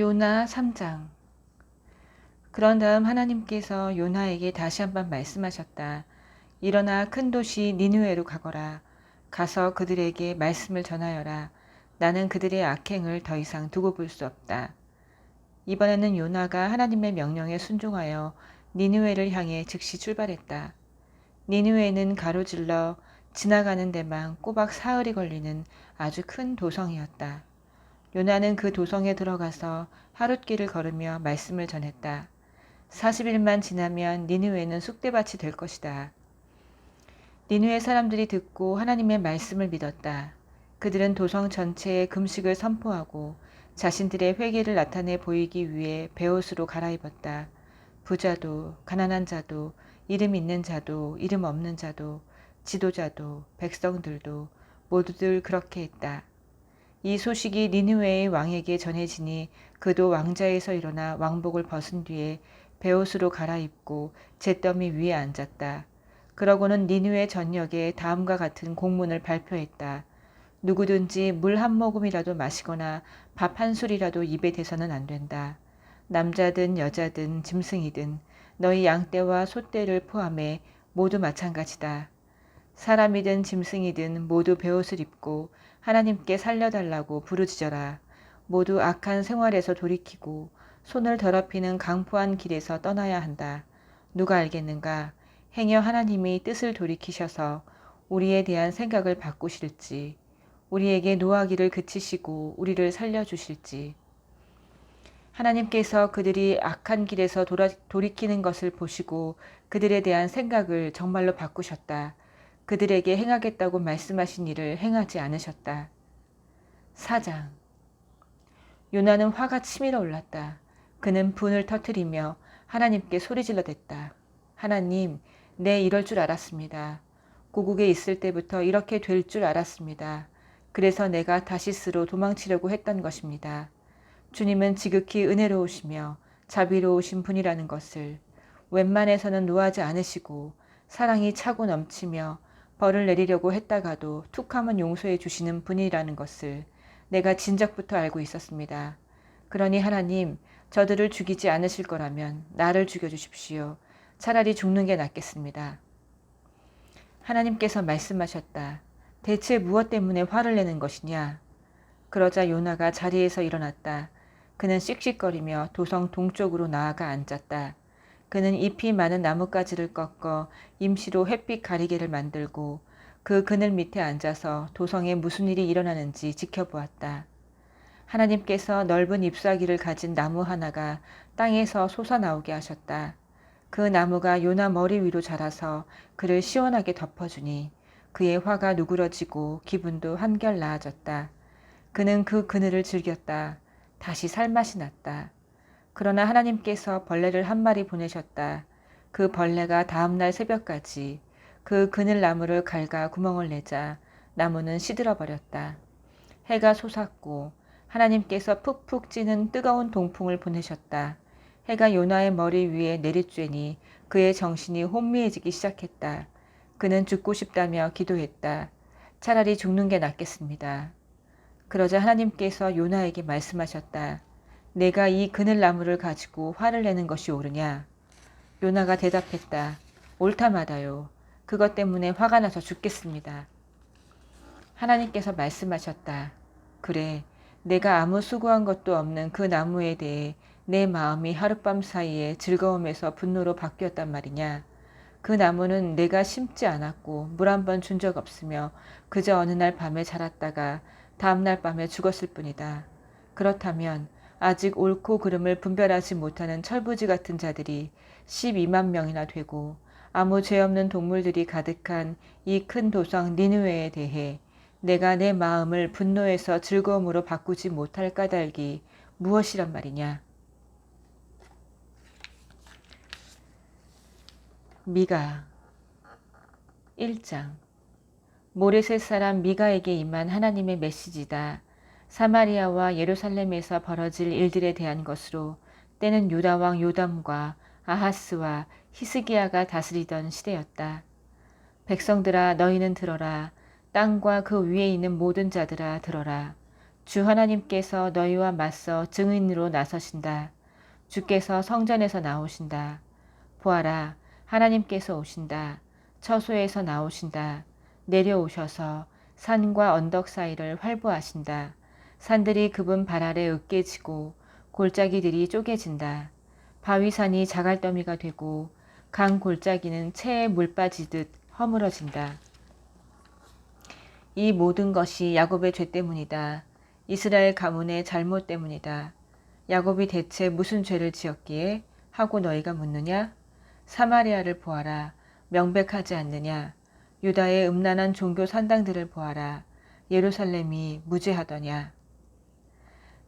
요나 3장 그런 다음 하나님께서 요나에게 다시 한번 말씀하셨다. 일어나 큰 도시 니누에로 가거라. 가서 그들에게 말씀을 전하여라. 나는 그들의 악행을 더 이상 두고 볼 수 없다. 이번에는 요나가 하나님의 명령에 순종하여 니누에를 향해 즉시 출발했다. 니누에는 가로질러 지나가는 데만 꼬박 사흘이 걸리는 아주 큰 도성이었다. 요나는 그 도성에 들어가서 하룻길을 걸으며 말씀을 전했다. 40일만 지나면 니누에는 쑥대밭이 될 것이다. 니누의 사람들이 듣고 하나님의 말씀을 믿었다. 그들은 도성 전체에 금식을 선포하고 자신들의 회개를 나타내 보이기 위해 베옷으로 갈아입었다. 부자도 가난한 자도 이름 있는 자도 이름 없는 자도 지도자도 백성들도 모두들 그렇게 했다. 이 소식이 니누웨의 왕에게 전해지니 그도 왕자에서 일어나 왕복을 벗은 뒤에 베옷으로 갈아입고 잿더미 위에 앉았다. 그러고는 니누의 전역에 다음과 같은 공문을 발표했다. 누구든지 물 한 모금이라도 마시거나 밥 한 술이라도 입에 대서는 안 된다. 남자든 여자든 짐승이든 너희 양떼와 소떼를 포함해 모두 마찬가지다. 사람이든 짐승이든 모두 베옷을 입고 하나님께 살려달라고 부르짖어라. 모두 악한 생활에서 돌이키고 손을 더럽히는 강포한 길에서 떠나야 한다. 누가 알겠는가? 행여 하나님이 뜻을 돌이키셔서 우리에 대한 생각을 바꾸실지, 우리에게 노하기를 그치시고 우리를 살려주실지. 하나님께서 그들이 악한 길에서 돌아, 돌이키는 것을 보시고 그들에 대한 생각을 정말로 바꾸셨다. 그들에게 행하겠다고 말씀하신 일을 행하지 않으셨다. 사장 요나는 화가 치밀어 올랐다. 그는 분을 터뜨리며 하나님께 소리질러 댔다. 하나님, 내 이럴 줄 알았습니다. 고국에 있을 때부터 이렇게 될 줄 알았습니다. 그래서 내가 다시스로 도망치려고 했던 것입니다. 주님은 지극히 은혜로우시며 자비로우신 분이라는 것을 웬만해서는 노하지 않으시고 사랑이 차고 넘치며 벌을 내리려고 했다가도 툭 하면 용서해 주시는 분이라는 것을 내가 진작부터 알고 있었습니다. 그러니 하나님, 저들을 죽이지 않으실 거라면 나를 죽여주십시오. 차라리 죽는 게 낫겠습니다. 하나님께서 말씀하셨다. 대체 무엇 때문에 화를 내는 것이냐? 그러자 요나가 자리에서 일어났다. 그는 씩씩거리며 도성 동쪽으로 나아가 앉았다. 그는 잎이 많은 나뭇가지를 꺾어 임시로 햇빛 가리개를 만들고 그 그늘 밑에 앉아서 도성에 무슨 일이 일어나는지 지켜보았다. 하나님께서 넓은 잎사귀를 가진 나무 하나가 땅에서 솟아나오게 하셨다. 그 나무가 요나 머리 위로 자라서 그를 시원하게 덮어주니 그의 화가 누그러지고 기분도 한결 나아졌다. 그는 그 그늘을 즐겼다. 다시 살맛이 났다. 그러나 하나님께서 벌레를 한 마리 보내셨다. 그 벌레가 다음날 새벽까지 그 그늘 나무를 갉아 구멍을 내자 나무는 시들어 버렸다. 해가 솟았고 하나님께서 푹푹 찌는 뜨거운 동풍을 보내셨다. 해가 요나의 머리 위에 내리쬐니 그의 정신이 혼미해지기 시작했다. 그는 죽고 싶다며 기도했다. 차라리 죽는 게 낫겠습니다. 그러자 하나님께서 요나에게 말씀하셨다. 내가 이 그늘나무를 가지고 화를 내는 것이 옳으냐? 요나가 대답했다. 옳다 마다요. 그것 때문에 화가 나서 죽겠습니다. 하나님께서 말씀하셨다. 그래, 내가 아무 수고한 것도 없는 그 나무에 대해 내 마음이 하룻밤 사이에 즐거움에서 분노로 바뀌었단 말이냐. 그 나무는 내가 심지 않았고 물 한 번 준 적 없으며 그저 어느 날 밤에 자랐다가 다음날 밤에 죽었을 뿐이다. 그렇다면 아직 옳고 그름을 분별하지 못하는 철부지 같은 자들이 12만 명이나 되고 아무 죄 없는 동물들이 가득한 이 큰 도성 니누웨에 대해 내가 내 마음을 분노에서 즐거움으로 바꾸지 못할 까닭이 무엇이란 말이냐? 미가 1장 모레셋 사람 미가에게 임한 하나님의 메시지다. 사마리아와 예루살렘에서 벌어질 일들에 대한 것으로 때는 유다 왕 요담과 아하스와 히스기야가 다스리던 시대였다. 백성들아 너희는 들어라 땅과 그 위에 있는 모든 자들아 들어라 주 하나님께서 너희와 맞서 증인으로 나서신다. 주께서 성전에서 나오신다. 보아라, 하나님께서 오신다. 처소에서 나오신다. 내려오셔서 산과 언덕 사이를 활보하신다. 산들이 그분 발 아래 으깨지고 골짜기들이 쪼개진다. 바위산이 자갈더미가 되고 강 골짜기는 채에 물 빠지듯 허물어진다. 이 모든 것이 야곱의 죄 때문이다. 이스라엘 가문의 잘못 때문이다. 야곱이 대체 무슨 죄를 지었기에 하고 너희가 묻느냐? 사마리아를 보아라. 명백하지 않느냐? 유다의 음란한 종교 산당들을 보아라. 예루살렘이 무죄하더냐?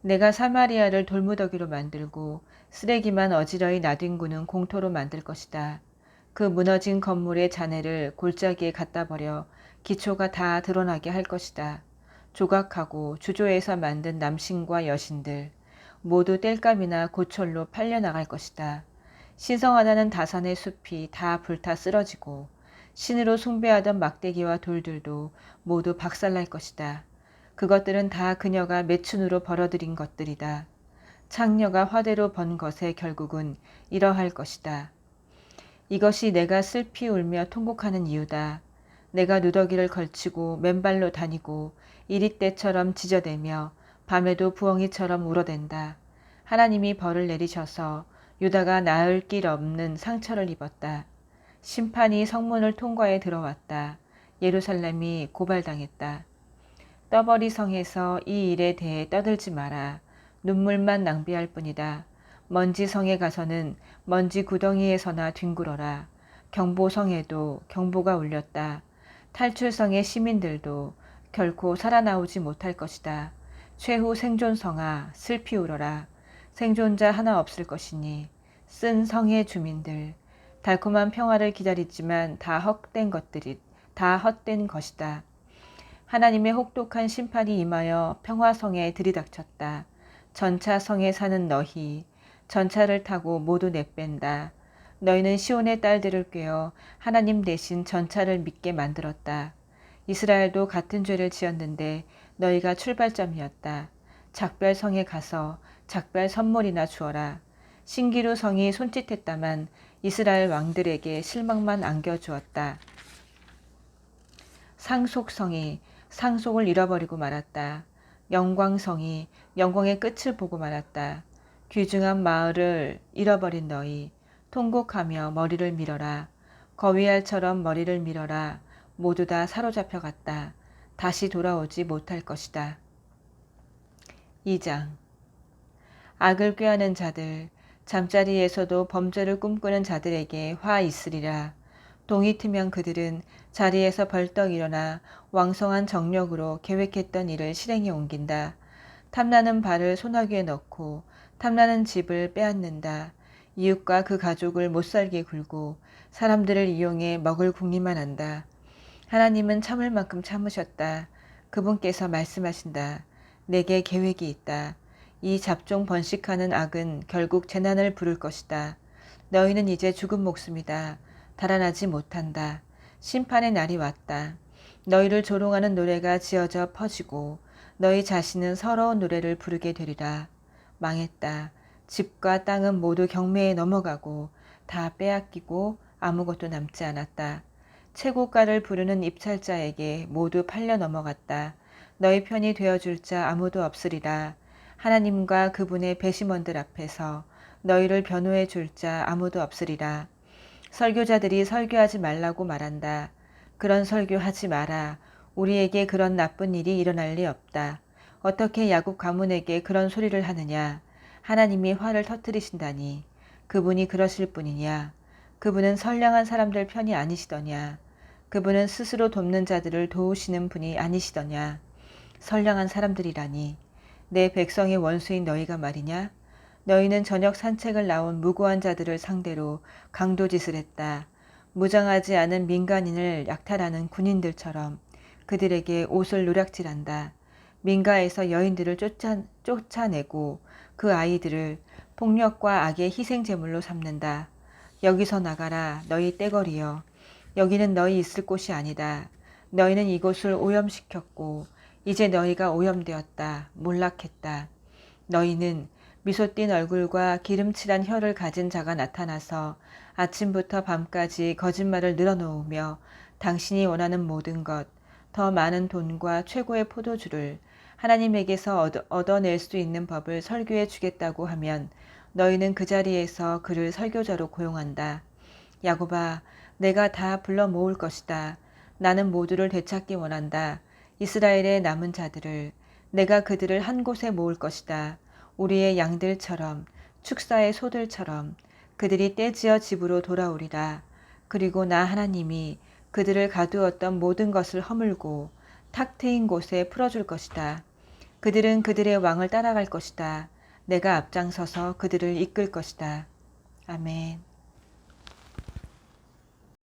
내가 사마리아를 돌무더기로 만들고 쓰레기만 어지러이 나뒹구는 공터로 만들 것이다. 그 무너진 건물의 잔해를 골짜기에 갖다 버려 기초가 다 드러나게 할 것이다. 조각하고 주조에서 만든 남신과 여신들 모두 땔감이나 고철로 팔려나갈 것이다. 신성하다는 다산의 숲이 다 불타 쓰러지고 신으로 숭배하던 막대기와 돌들도 모두 박살날 것이다. 그것들은 다 그녀가 매춘으로 벌어들인 것들이다. 창녀가 화대로 번 것의 결국은 이러할 것이다. 이것이 내가 슬피 울며 통곡하는 이유다. 내가 누더기를 걸치고 맨발로 다니고 이리 때처럼 지저대며 밤에도 부엉이처럼 울어댄다. 하나님이 벌을 내리셔서 유다가 나을 길 없는 상처를 입었다. 심판이 성문을 통과해 들어왔다. 예루살렘이 고발당했다. 떠버리 성에서 이 일에 대해 떠들지 마라. 눈물만 낭비할 뿐이다. 먼지 성에 가서는 먼지 구덩이에서나 뒹굴어라. 경보성에도 경보가 울렸다. 탈출성의 시민들도 결코 살아나오지 못할 것이다. 최후 생존성아 슬피 울어라. 생존자 하나 없을 것이니 쓴 성의 주민들 달콤한 평화를 기다리지만 다 헛된 것들이 다 헛된 것이다. 하나님의 혹독한 심판이 임하여 평화성에 들이닥쳤다. 전차 성에 사는 너희 전차를 타고 모두 내뺀다. 너희는 시온의 딸들을 꿰어 하나님 대신 전차를 믿게 만들었다. 이스라엘도 같은 죄를 지었는데 너희가 출발점이었다. 작별성에 가서 작별 선물이나 주어라. 신기루 성이 손짓했다만 이스라엘 왕들에게 실망만 안겨주었다. 상속성이 상속을 잃어버리고 말았다. 영광성이 영광의 끝을 보고 말았다. 귀중한 마을을 잃어버린 너희 통곡하며 머리를 밀어라. 거위알처럼 머리를 밀어라. 모두 다 사로잡혀 갔다. 다시 돌아오지 못할 것이다. 2장 악을 꾀하는 자들 잠자리에서도 범죄를 꿈꾸는 자들에게 화 있으리라. 동이 트면 그들은 자리에서 벌떡 일어나 왕성한 정력으로 계획했던 일을 실행에 옮긴다. 탐나는 발을 소나기에 넣고 탐나는 집을 빼앗는다. 이웃과 그 가족을 못살게 굴고 사람들을 이용해 먹을 궁리만 한다. 하나님은 참을 만큼 참으셨다. 그분께서 말씀하신다. 내게 계획이 있다. 이 잡종 번식하는 악은 결국 재난을 부를 것이다. 너희는 이제 죽은 목숨이다. 달아나지 못한다. 심판의 날이 왔다. 너희를 조롱하는 노래가 지어져 퍼지고 너희 자신은 서러운 노래를 부르게 되리라. 망했다. 집과 땅은 모두 경매에 넘어가고 다 빼앗기고 아무것도 남지 않았다. 최고가를 부르는 입찰자에게 모두 팔려 넘어갔다. 너희 편이 되어줄 자 아무도 없으리라. 하나님과 그분의 배심원들 앞에서 너희를 변호해 줄 자 아무도 없으리라. 설교자들이 설교하지 말라고 말한다. 그런 설교하지 마라. 우리에게 그런 나쁜 일이 일어날 리 없다. 어떻게 야곱 가문에게 그런 소리를 하느냐. 하나님이 화를 터뜨리신다니 그분이 그러실 뿐이냐 그분은 선량한 사람들 편이 아니시더냐 그분은 스스로 돕는 자들을 도우시는 분이 아니시더냐 선량한 사람들이라니 내 백성의 원수인 너희가 말이냐 너희는 저녁 산책을 나온 무고한 자들을 상대로 강도짓을 했다 무장하지 않은 민간인을 약탈하는 군인들처럼 그들에게 옷을 노략질한다 민가에서 여인들을 쫓아, 쫓아내고 그 아이들을 폭력과 악의 희생제물로 삼는다. 여기서 나가라 너희 떼거리여. 여기는 너희 있을 곳이 아니다. 너희는 이곳을 오염시켰고 이제 너희가 오염되었다. 몰락했다. 너희는 미소 띈 얼굴과 기름칠한 혀를 가진 자가 나타나서 아침부터 밤까지 거짓말을 늘어놓으며 당신이 원하는 모든 것, 더 많은 돈과 최고의 포도주를 하나님에게서 얻어, 얻어 낼 수 있는 법을 설교해 주겠다고 하면 너희는 그 자리에서 그를 설교자로 고용한다. 야곱아, 내가 다 불러 모을 것이다. 나는 모두를 되찾기 원한다. 이스라엘의 남은 자들을 내가 그들을 한 곳에 모을 것이다. 우리의 양들처럼 축사의 소들처럼 그들이 떼지어 집으로 돌아오리라. 그리고 나 하나님이 그들을 가두었던 모든 것을 허물고 탁 트인 곳에 풀어줄 것이다. 그들은 그들의 왕을 따라갈 것이다. 내가 앞장서서 그들을 이끌 것이다. 아멘.